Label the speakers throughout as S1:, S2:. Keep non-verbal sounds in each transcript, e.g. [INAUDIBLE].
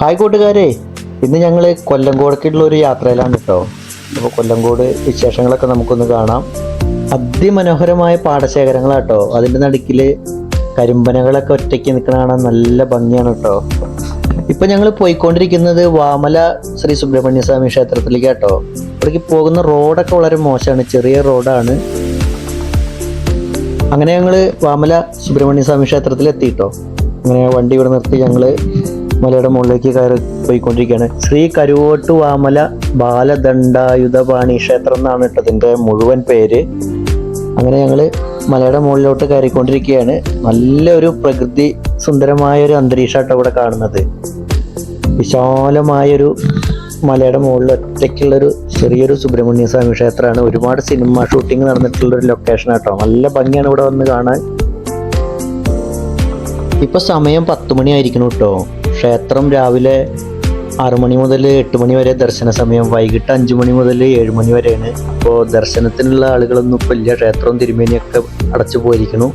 S1: hi കൂട്ടുകാരെ ഇന്ന് ഞങ്ങൾ കൊല്ലങ്കോടേക്കുള്ള ഒരു യാത്രയിലാണ് കേട്ടോ അപ്പോൾ കൊല്ലംകോട് വിശേഷങ്ങളൊക്കെ നമുക്കൊന്ന് കാണാം അതിമനോഹരമായ പാടശേഖരങ്ങളാണ് കേട്ടോ അതിൻ്റെ നടുക്കിൽ കരിമ്പനകളൊക്കെ ഒറ്റയ്ക്ക് നിൽക്കണ നല്ല ഭംഗിയാണ് കേട്ടോ ഇപ്പം ഞങ്ങൾ പോയിക്കൊണ്ടിരിക്കുന്നത് വാമല ശ്രീ സുബ്രഹ്മണ്യ സ്വാമി ക്ഷേത്രത്തിലേക്ക് കേട്ടോ ഇവിടേക്ക് പോകുന്ന റോഡൊക്കെ വളരെ മോശമാണ് ചെറിയ റോഡാണ് അങ്ങനെ ഞങ്ങൾ വാമല സുബ്രഹ്മണ്യ സ്വാമി ക്ഷേത്രത്തിൽ എത്തിയിട്ടോ അങ്ങനെ വണ്ടി ഇവിടെ നിർത്തി ഞങ്ങൾ മലയുടെ മുകളിലേക്ക് കയറി പോയിക്കൊണ്ടിരിക്കുകയാണ് ശ്രീ കരുവോട്ട് വാമല ബാലദണ്ഡായുധപാണി ക്ഷേത്രം എന്നാണ് ഇട്ടതിൻ്റെ മുഴുവൻ പേര് അങ്ങനെ ഞങ്ങൾ മലയുടെ മുകളിലോട്ട് കയറിക്കൊണ്ടിരിക്കുകയാണ് നല്ലൊരു പ്രകൃതി സുന്ദരമായ ഒരു അന്തരീക്ഷമായിട്ടോ ഇവിടെ കാണുന്നത് വിശാലമായൊരു മലയുടെ മുകളിൽ ഒറ്റയ്ക്കുള്ളൊരു ചെറിയൊരു സുബ്രഹ്മണ്യ സ്വാമി ക്ഷേത്രമാണ് ഒരുപാട് സിനിമ ഷൂട്ടിംഗ് നടന്നിട്ടുള്ളൊരു ലൊക്കേഷൻ ആട്ടോ നല്ല ഭംഗിയാണ് ഇവിടെ വന്ന് കാണാൻ ഇപ്പൊ സമയം പത്ത് മണി കേട്ടോ ക്ഷേത്രം രാവിലെ മണി മുതൽ എട്ട് മണി വരെ ദർശന സമയം വൈകിട്ട് അഞ്ചു മണി മുതൽ ഏഴ് മണി വരെയാണ് അപ്പോൾ ദർശനത്തിനുള്ള ആളുകളൊന്നും ഇപ്പോൾ ഇല്ല ക്ഷേത്രവും തിരുമേനിയൊക്കെ അടച്ചു പോയിരിക്കുന്നു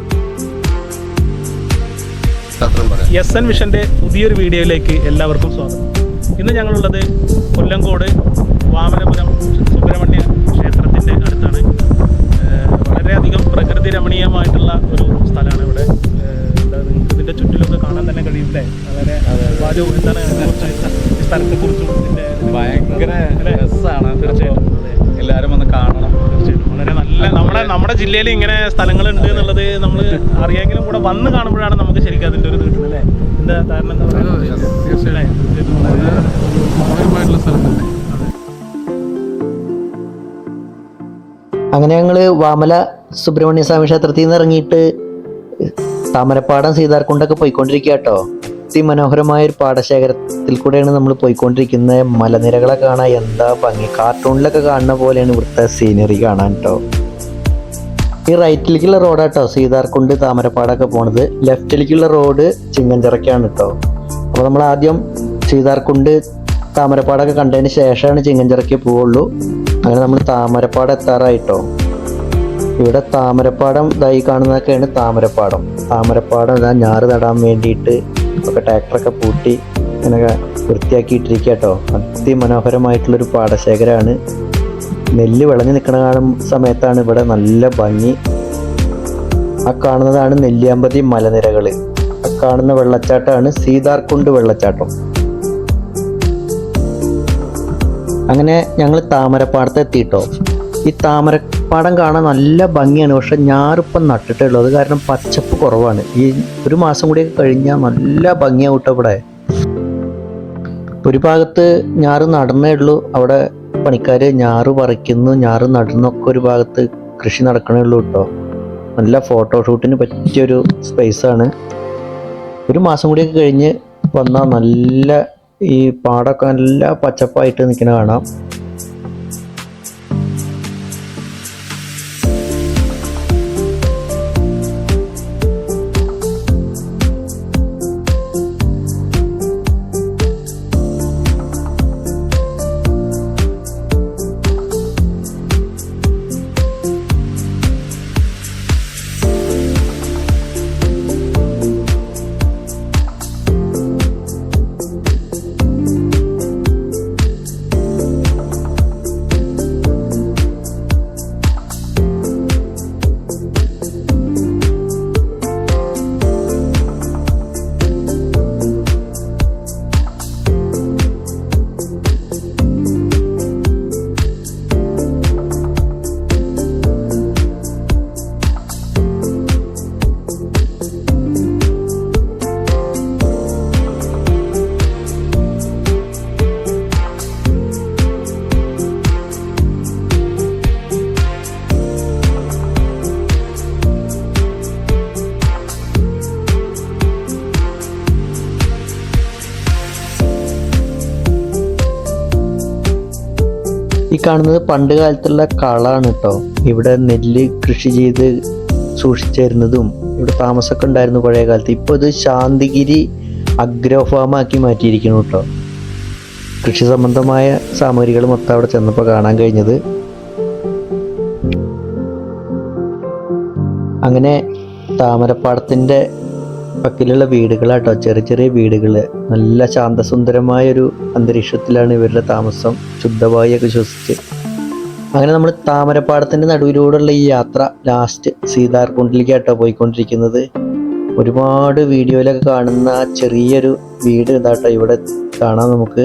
S2: എസ് എൻ മിഷൻ്റെ പുതിയൊരു വീഡിയോയിലേക്ക് എല്ലാവർക്കും സ്വാഗതം ഇന്ന് ഞങ്ങളുള്ളത് കൊല്ലങ്കോട് വാമനപുരം സുബ്രഹ്മണ്യ ക്ഷേത്രത്തിൻ്റെ അടുത്താണ് വളരെയധികം പ്രകൃതി രമണീയമായിട്ടുള്ള ഒരു സ്ഥലമാണ് ഇവിടെ ഇതിന്റെ ചുറ്റിലൊക്കെ കാണാൻ തന്നെ കഴിയും അല്ലേ സ്ഥലത്തെ കുറിച്ചും ഇതിന്റെ ഭയങ്കര രസമാണ് തീർച്ചയായിട്ടും എല്ലാവരും വന്ന് കാണണം തീർച്ചയായിട്ടും വളരെ നല്ല നമ്മുടെ നമ്മുടെ ജില്ലയിൽ ഇങ്ങനെ സ്ഥലങ്ങൾ ഉണ്ട് എന്നുള്ളത് നമ്മൾ [LAUGHS] അറിയാമെങ്കിലും കൂടെ വന്ന് കാണുമ്പോഴാണ് നമുക്ക് ശരിക്കും അതിന്റെ ഒരു കിട്ടുന്നത് അല്ലേ എന്താ
S1: അങ്ങനെ ഞങ്ങള് വാമല സുബ്രഹ്മണ്യ സ്വാമി ക്ഷേത്രത്തിൽ നിന്ന് ഇറങ്ങിയിട്ട് താമരപ്പാടം സീതാർകുണ്ടൊക്കെ പോയിക്കൊണ്ടിരിക്കുക കേട്ടോ അതിമനോഹരമായ ഒരു പാടശേഖരത്തിൽ കൂടെയാണ് നമ്മൾ പോയിക്കൊണ്ടിരിക്കുന്നത് മലനിരകളെ കാണാൻ എന്താ ഭംഗി കാർട്ടൂണിലൊക്കെ കാണുന്ന പോലെയാണ് ഇവിടുത്തെ സീനറി കാണാൻ കേട്ടോ ഈ റൈറ്റിലേക്കുള്ള റോഡാട്ടോ കേട്ടോ സീതാർകുണ്ട് താമരപ്പാടൊക്കെ പോണത് ലെഫ്റ്റിലേക്കുള്ള റോഡ് ചിങ്ങഞ്ചിറക്കാണ് കേട്ടോ അപ്പോൾ നമ്മൾ ആദ്യം സീതാർകുണ്ട് താമരപ്പാടൊക്കെ കണ്ടതിന് ശേഷമാണ് ചിങ്ങഞ്ചിറക്കി പോവുള്ളൂ അങ്ങനെ നമ്മൾ താമരപ്പാട് എത്താറായിട്ടോ ഇവിടെ താമരപ്പാടം ഇതായി കാണുന്നതൊക്കെയാണ് താമരപ്പാടം താമരപ്പാടം ഇതാ ഞാറ് നടാൻ വേണ്ടിയിട്ട് ഒക്കെ ട്രാക്ടറൊക്കെ പൂട്ടി ഇങ്ങനെ വൃത്തിയാക്കിയിട്ടിരിക്കുക കേട്ടോ അതിമനോഹരമായിട്ടുള്ളൊരു പാടശേഖരമാണ് നെല്ല് വിളഞ്ഞു നിൽക്കണ കാണും സമയത്താണ് ഇവിടെ നല്ല ഭംഗി ആ കാണുന്നതാണ് നെല്ലിയാമ്പതി മലനിരകൾ ആ കാണുന്ന വെള്ളച്ചാട്ടമാണ് സീതാർകുണ്ട് വെള്ളച്ചാട്ടം അങ്ങനെ ഞങ്ങൾ താമരപ്പാടത്തെത്തിയിട്ടോ ഈ താമര പാടം കാണാൻ നല്ല ഭംഗിയാണ് പക്ഷെ ഞാനിപ്പം അത് കാരണം പച്ചപ്പ് കുറവാണ് ഈ ഒരു മാസം കൂടി കഴിഞ്ഞാൽ നല്ല ഭംഗിയാവും ഇവിടെ ഒരു ഭാഗത്ത് ഞാറ് നടന്നേ ഉള്ളൂ അവിടെ പണിക്കാർ ഞാറ് പറിക്കുന്നു ഞാറ് നടന്നൊക്കെ ഒരു ഭാഗത്ത് കൃഷി നടക്കണേ ഉള്ളൂ കേട്ടോ നല്ല ഫോട്ടോഷൂട്ടിന് പറ്റിയൊരു സ്പേസാണ് ഒരു മാസം കൂടിയൊക്കെ കഴിഞ്ഞ് വന്നാൽ നല്ല ഈ പാടൊക്കെ നല്ല പച്ചപ്പായിട്ട് നിൽക്കുന്ന കാണാം കാണുന്നത് പണ്ട് കാലത്തുള്ള കളാണ് കേട്ടോ ഇവിടെ നെല്ല് കൃഷി ചെയ്ത് സൂക്ഷിച്ചിരുന്നതും ഇവിടെ താമസമൊക്കെ ഉണ്ടായിരുന്നു പഴയ കാലത്ത് ഇപ്പോൾ ഇത് ശാന്തിഗിരി അഗ്രോ മാറ്റിയിരിക്കുന്നു കേട്ടോ കൃഷി സംബന്ധമായ സാമഗ്രികൾ മൊത്തം അവിടെ ചെന്നപ്പോൾ കാണാൻ കഴിഞ്ഞത് അങ്ങനെ താമരപ്പാടത്തിൻ്റെ പക്കിലുള്ള വീടുകളാട്ടോ ചെറിയ ചെറിയ വീടുകൾ നല്ല ശാന്തസുന്ദരമായ ഒരു അന്തരീക്ഷത്തിലാണ് ഇവരുടെ താമസം ശുദ്ധവായുവൊക്കെ ശ്വസിച്ച് അങ്ങനെ നമ്മൾ താമരപ്പാടത്തിൻ്റെ നടുവിലൂടെയുള്ള ഈ യാത്ര ലാസ്റ്റ് സീതാർകുണ്ടിലേക്കാട്ടോ പോയിക്കൊണ്ടിരിക്കുന്നത് ഒരുപാട് വീഡിയോയിലൊക്കെ കാണുന്ന ചെറിയൊരു വീട് ഇതാട്ടോ ഇവിടെ കാണാം നമുക്ക്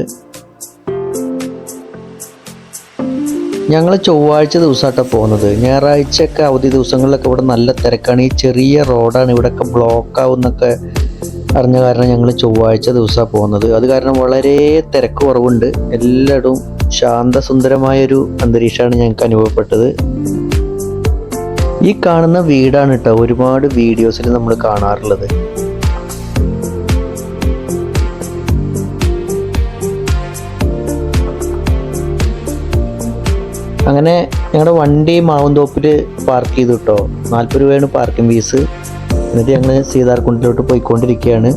S1: ഞങ്ങൾ ചൊവ്വാഴ്ച ദിവസമായിട്ടാണ് പോകുന്നത് ഞായറാഴ്ചയൊക്കെ അവധി ദിവസങ്ങളിലൊക്കെ ഇവിടെ നല്ല തിരക്കാണ് ഈ ചെറിയ റോഡാണ് ഇവിടെയൊക്കെ ബ്ലോക്ക് ആവുന്നൊക്കെ അറിഞ്ഞ കാരണം ഞങ്ങൾ ചൊവ്വാഴ്ച ദിവസമാണ് പോകുന്നത് അത് കാരണം വളരെ തിരക്ക് കുറവുണ്ട് എല്ലായിടവും ശാന്തസുന്ദരമായൊരു അന്തരീക്ഷമാണ് ഞങ്ങൾക്ക് അനുഭവപ്പെട്ടത് ഈ കാണുന്ന വീടാണ് കേട്ടോ ഒരുപാട് വീഡിയോസിൽ നമ്മൾ കാണാറുള്ളത് അങ്ങനെ ഞങ്ങളുടെ വണ്ടി മാവുംതോപ്പിൽ പാർക്ക് ചെയ്തു കേട്ടോ നാൽപ്പത് രൂപയാണ് പാർക്കിംഗ് ഫീസ് എന്നിട്ട് ഞങ്ങൾ സീതാർകുണ്ടിലോട്ട് പോയിക്കൊണ്ടിരിക്കുകയാണ്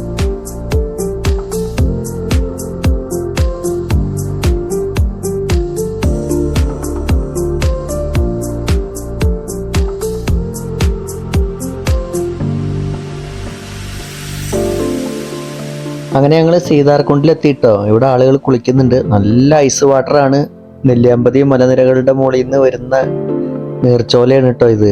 S1: അങ്ങനെ ഞങ്ങൾ സീതാർകുണ്ടിലെത്തിയിട്ടോ ഇവിടെ ആളുകൾ കുളിക്കുന്നുണ്ട് നല്ല ഐസ് വാട്ടറാണ് നെല്ലിയാമ്പതി മലനിരകളുടെ മുകളിൽ നിന്ന് വരുന്ന നീർച്ചോലയാണ് കേട്ടോ ഇത്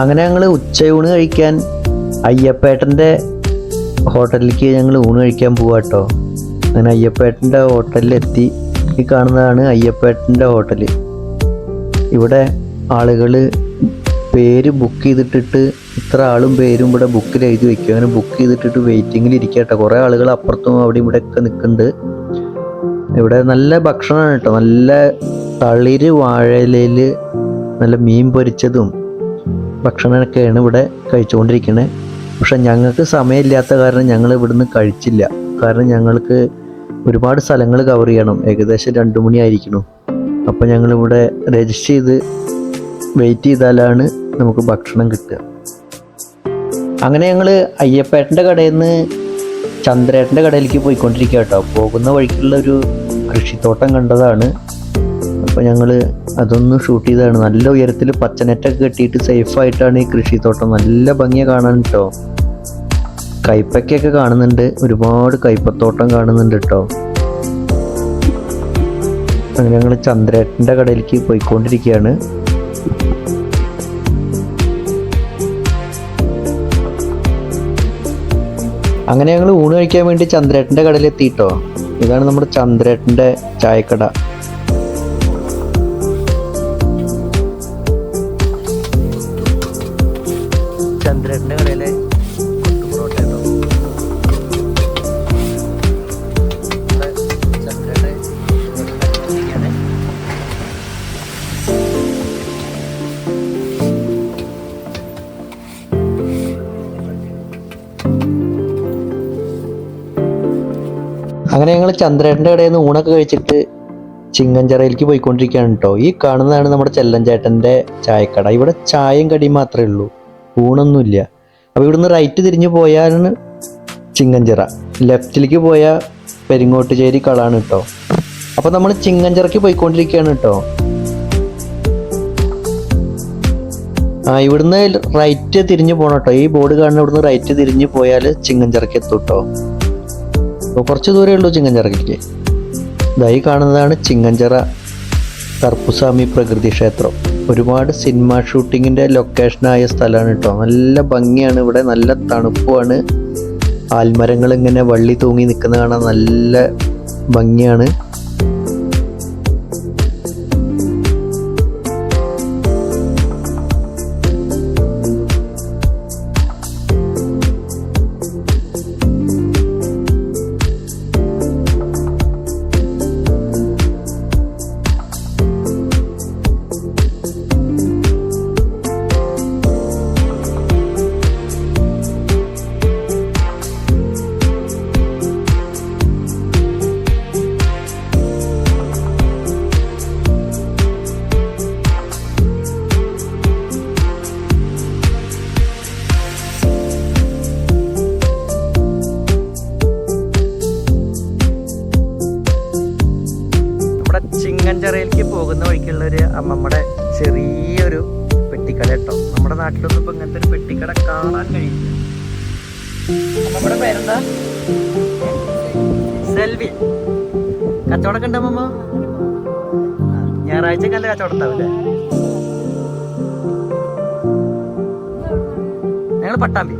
S1: അങ്ങനെ ഞങ്ങൾ ഉച്ചയൂണ് കഴിക്കാൻ അയ്യപ്പേട്ടൻ്റെ ഹോട്ടലിലേക്ക് ഞങ്ങൾ ഊണ് കഴിക്കാൻ പോവാ കേട്ടോ അങ്ങനെ അയ്യപ്പേട്ടൻ്റെ ഹോട്ടലിലെത്തി ഈ കാണുന്നതാണ് അയ്യപ്പേട്ടൻ്റെ ഹോട്ടൽ ഇവിടെ ആളുകൾ പേര് ബുക്ക് ചെയ്തിട്ടിട്ട് ഇത്ര ആളും പേരും ഇവിടെ ബുക്കിൽ എഴുതി വെക്കും അങ്ങനെ ബുക്ക് ചെയ്തിട്ടിട്ട് വെയിറ്റിങ്ങിൽ ഇരിക്കട്ടെ കുറേ ആളുകൾ അപ്പുറത്തും അവിടെ ഇവിടെ ഒക്കെ നിൽക്കുന്നുണ്ട് ഇവിടെ നല്ല ഭക്ഷണമാണ് കേട്ടോ നല്ല തളിര് വാഴയിലയിൽ നല്ല മീൻ പൊരിച്ചതും ഭക്ഷണമൊക്കെയാണ് ഇവിടെ കഴിച്ചുകൊണ്ടിരിക്കുന്നത് പക്ഷെ ഞങ്ങൾക്ക് സമയമില്ലാത്ത കാരണം ഞങ്ങൾ ഇവിടുന്ന് കഴിച്ചില്ല കാരണം ഞങ്ങൾക്ക് ഒരുപാട് സ്ഥലങ്ങൾ കവർ ചെയ്യണം ഏകദേശം രണ്ടു മണിയായിരിക്കണം അപ്പോൾ ഞങ്ങളിവിടെ രജിസ്റ്റർ ചെയ്ത് വെയിറ്റ് ചെയ്താലാണ് നമുക്ക് ഭക്ഷണം കിട്ടുക അങ്ങനെ ഞങ്ങൾ അയ്യപ്പേട്ടൻ്റെ കടയിൽ നിന്ന് ചന്ദ്രേട്ടൻ്റെ കടയിലേക്ക് പോയിക്കൊണ്ടിരിക്കുക കേട്ടോ പോകുന്ന വഴിക്കുള്ള ഒരു കൃഷിത്തോട്ടം കണ്ടതാണ് അപ്പോൾ ഞങ്ങൾ അതൊന്ന് ഷൂട്ട് ചെയ്തതാണ് നല്ല ഉയരത്തിൽ പച്ചനെറ്റൊക്കെ കെട്ടിയിട്ട് സേഫായിട്ടാണ് ഈ കൃഷിത്തോട്ടം നല്ല ഭംഗിയാണ് കാണാൻ കേട്ടോ കൈപ്പയ്ക്കൊക്കെ കാണുന്നുണ്ട് ഒരുപാട് കൈപ്പത്തോട്ടം കാണുന്നുണ്ട് കേട്ടോ അങ്ങനെ ഞങ്ങൾ ചന്ദ്രേട്ടൻ്റെ കടയിലേക്ക് പോയിക്കൊണ്ടിരിക്കുകയാണ് അങ്ങനെ ഞങ്ങൾ ഊണ് കഴിക്കാൻ വേണ്ടി ചന്ദ്രേട്ടൻ്റെ കടയിലെത്തിയിട്ടോ ഇതാണ് നമ്മുടെ ചന്ദ്രേട്ടൻ്റെ ചായക്കട ചന്ദ്രേട്ടൻ്റെ കടയിൽ നിന്ന് ഊണൊക്കെ കഴിച്ചിട്ട് ചിങ്ങഞ്ചിറയിലേക്ക് പോയിക്കൊണ്ടിരിക്കുകയാണ് കേട്ടോ ഈ കാണുന്നതാണ് നമ്മുടെ ചെല്ലഞ്ചേട്ടൻ്റെ ചായക്കട ഇവിടെ ചായയും കടിയും മാത്രമേ ഉള്ളൂ ഊണൊന്നുമില്ല അപ്പോൾ ഇവിടുന്ന് റൈറ്റ് തിരിഞ്ഞു പോയാലാണ് ചിങ്ങഞ്ചിറ ലെഫ്റ്റിലേക്ക് പോയാൽ പെരിങ്ങോട്ടുചേരി കളാണ് കേട്ടോ അപ്പോൾ നമ്മൾ ചിങ്ങഞ്ചിറയ്ക്ക് പോയിക്കൊണ്ടിരിക്കുകയാണ് കേട്ടോ ആ ഇവിടുന്ന് റൈറ്റ് തിരിഞ്ഞു പോകണം കേട്ടോ ഈ ബോർഡ് കാണുന്ന ഇവിടുന്ന് റൈറ്റ് തിരിഞ്ഞു പോയാൽ ചിങ്ങഞ്ചിറയ്ക്ക് എത്തും കേട്ടോ അപ്പോൾ കുറച്ച് ദൂരമേ ഉള്ളൂ ചിങ്ങഞ്ചിറയ്ക്ക് ഇതായി കാണുന്നതാണ് ചിങ്ങഞ്ചിറ കർപ്പുസ്വാമി പ്രകൃതി ക്ഷേത്രം ഒരുപാട് സിനിമ ഷൂട്ടിങ്ങിൻ്റെ ലൊക്കേഷനായ സ്ഥലമാണ് കേട്ടോ നല്ല ഭംഗിയാണ് ഇവിടെ നല്ല തണുപ്പുമാണ് ആൽമരങ്ങൾ ഇങ്ങനെ വള്ളി തൂങ്ങി നിൽക്കുന്ന കാണാൻ നല്ല ഭംഗിയാണ് പേരെന്താ സെൽവി കച്ചവടമൊക്കെ ഉണ്ടോ മമ്മ ഞായറാഴ്ച നല്ല കച്ചവടം ഉണ്ടാവില്ലേ ഞങ്ങൾ പട്ടാമ്പി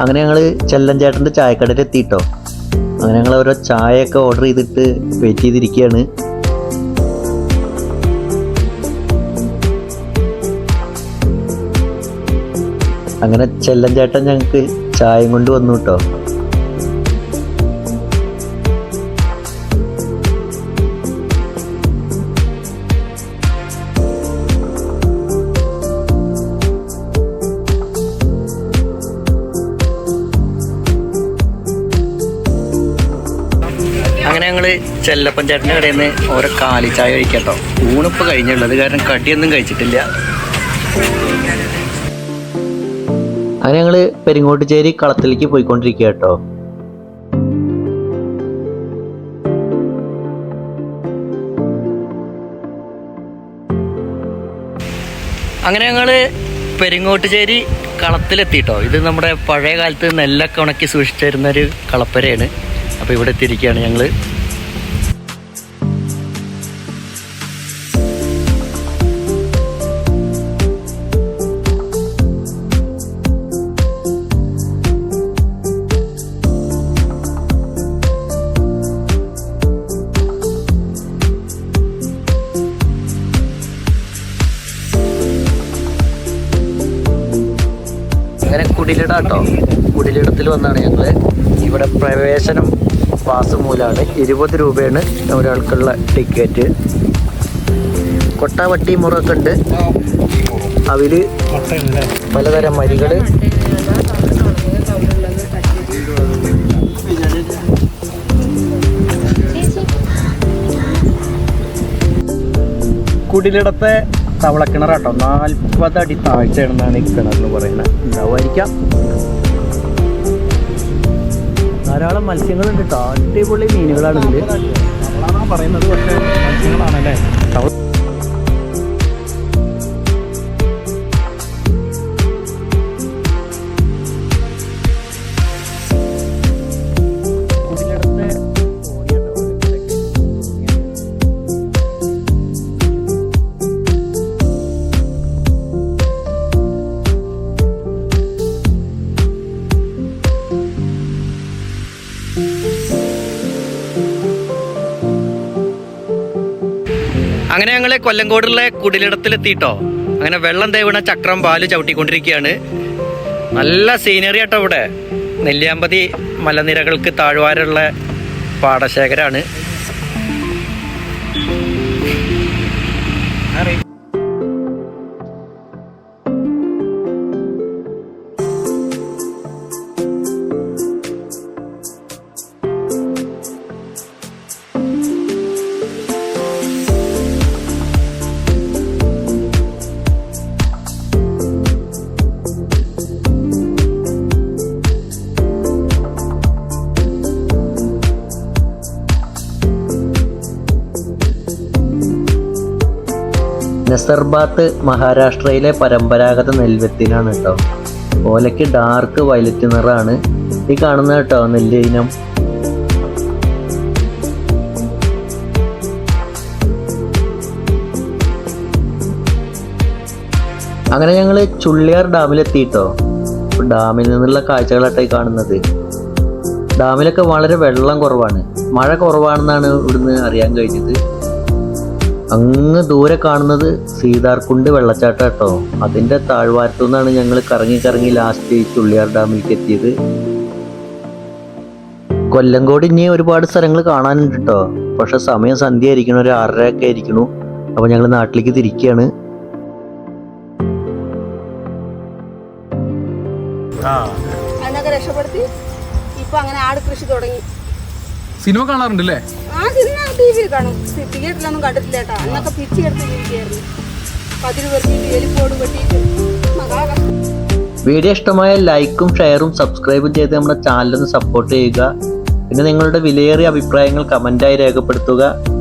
S1: അങ്ങനെ ഞങ്ങൾ ചെല്ലൻ ചേട്ടൻ്റെ ചായക്കടയിൽ എത്തിയിട്ടോ അങ്ങനെ ഞങ്ങൾ ഓരോ ചായയൊക്കെ ഓർഡർ ചെയ്തിട്ട് വെയിറ്റ് ചെയ്തിരിക്കുകയാണ് അങ്ങനെ ചെല്ലൻ ചേട്ടൻ ഞങ്ങൾക്ക് ചായയും കൊണ്ട് വന്നു കേട്ടോ അങ്ങനെ ഞങ്ങൾ ചെല്ലപ്പൻ ചേട്ടൻ്റെ കടയിൽ നിന്ന് ഓരോ ചായ കഴിക്കട്ടോ ഊണിപ്പോൾ കഴിഞ്ഞുള്ളത് കാരണം കടിയൊന്നും കഴിച്ചിട്ടില്ല അങ്ങനെ ഞങ്ങൾ പെരിങ്ങോട്ടുചേരി കളത്തിലേക്ക് പോയിക്കൊണ്ടിരിക്കുക കേട്ടോ അങ്ങനെ ഞങ്ങൾ പെരിങ്ങോട്ടുചേരി കളത്തിലെത്തിട്ടോ ഇത് നമ്മുടെ പഴയ കാലത്ത് നെല്ലൊക്കെ ഉണക്കി സൂക്ഷിച്ചിരുന്ന ഒരു കളപ്പരയാണ് അപ്പോൾ ഇവിടെ എത്തിയിരിക്കുകയാണ് ഞങ്ങൾ അങ്ങനെ കുടിലിട കേട്ടോ കുടിലിടത്തിൽ വന്നാണ് ഞങ്ങൾ ഇവിടെ പ്രവേശനം പാസ് മൂലമാണ് ഇരുപത് രൂപയാണ് ഒരാൾക്കുള്ള ടിക്കറ്റ് കൊട്ടാവട്ടി മുറൊക്കെ ഉണ്ട് അവര് പലതരം മരികൾ കുടിലിടത്തെ തവള തവളക്കിണറാട്ടോ നാൽപ്പത് അടി താഴ്ചയാണെന്നാണ് ഈ കിണർ എന്ന് പറയുന്നത് ഉണ്ടാവുമായിരിക്കാം ധാരാളം മത്സ്യങ്ങളുണ്ട് കേട്ടോ അടിപൊളി മീനുകളാണ് ഇതിൽ പറയുന്നത് പക്ഷേ മത്സ്യങ്ങളാണല്ലേ അങ്ങനെ ഞങ്ങൾ കൊല്ലങ്കോടുള്ള കുടിലിടത്തിലെത്തിയിട്ടോ അങ്ങനെ വെള്ളം തേവണ ചക്രം പാല് ചവിട്ടിക്കൊണ്ടിരിക്കുകയാണ് നല്ല സീനറി ആട്ടോ ഇവിടെ നെല്ലിയാമ്പതി മലനിരകൾക്ക് താഴ്വാരുള്ള പാടശേഖരമാണ് സർബാത്ത് മഹാരാഷ്ട്രയിലെ പരമ്പരാഗത നെൽവെത്തിനാണ് കേട്ടോ ഓലയ്ക്ക് ഡാർക്ക് വയലറ്റ് നിറാണ് ഈ കാണുന്ന കേട്ടോ നെല്ല് ഇനം അങ്ങനെ ഞങ്ങൾ ചുള്ളിയാർ ഡാമിലെത്തിയിട്ടോ ഡാമിൽ നിന്നുള്ള കാഴ്ചകളാട്ടായി കാണുന്നത് ഡാമിലൊക്കെ വളരെ വെള്ളം കുറവാണ് മഴ കുറവാണെന്നാണ് ഇവിടുന്ന് അറിയാൻ കഴിഞ്ഞത് അങ്ങ് ദൂരെ കാണുന്നത് സീതാർകുണ്ട് വെള്ളച്ചാട്ടം കേട്ടോ അതിൻ്റെ താഴ്വാരത്തു നിന്നാണ് ഞങ്ങൾ കറങ്ങി കറങ്ങി ലാസ്റ്റ് ചുള്ളിയാർ ഡാമിലേക്ക് എത്തിയത് കൊല്ലംകോട് ഇനി ഒരുപാട് സ്ഥലങ്ങൾ കാണാനുണ്ട് കേട്ടോ പക്ഷെ സമയം സന്ധ്യ ആയിരിക്കണം ഒരു ആറരയൊക്കെ ആയിരിക്കണു അപ്പോൾ ഞങ്ങൾ നാട്ടിലേക്ക് തിരിക്കുകയാണ്
S2: രക്ഷപ്പെടുത്തി ഇപ്പൊ അങ്ങനെ ആട് കൃഷി തുടങ്ങി സിനിമ കാണാറുണ്ട് അല്ലേ
S3: ആ സിനിമ കാണും
S1: വീഡിയോ ഇഷ്ടമായ ലൈക്കും ഷെയറും സബ്സ്ക്രൈബും ചെയ്ത് നമ്മുടെ ചാനലൊന്ന് സപ്പോർട്ട് ചെയ്യുക പിന്നെ നിങ്ങളുടെ വിലയേറിയ അഭിപ്രായങ്ങൾ കമൻറ്റായി രേഖപ്പെടുത്തുക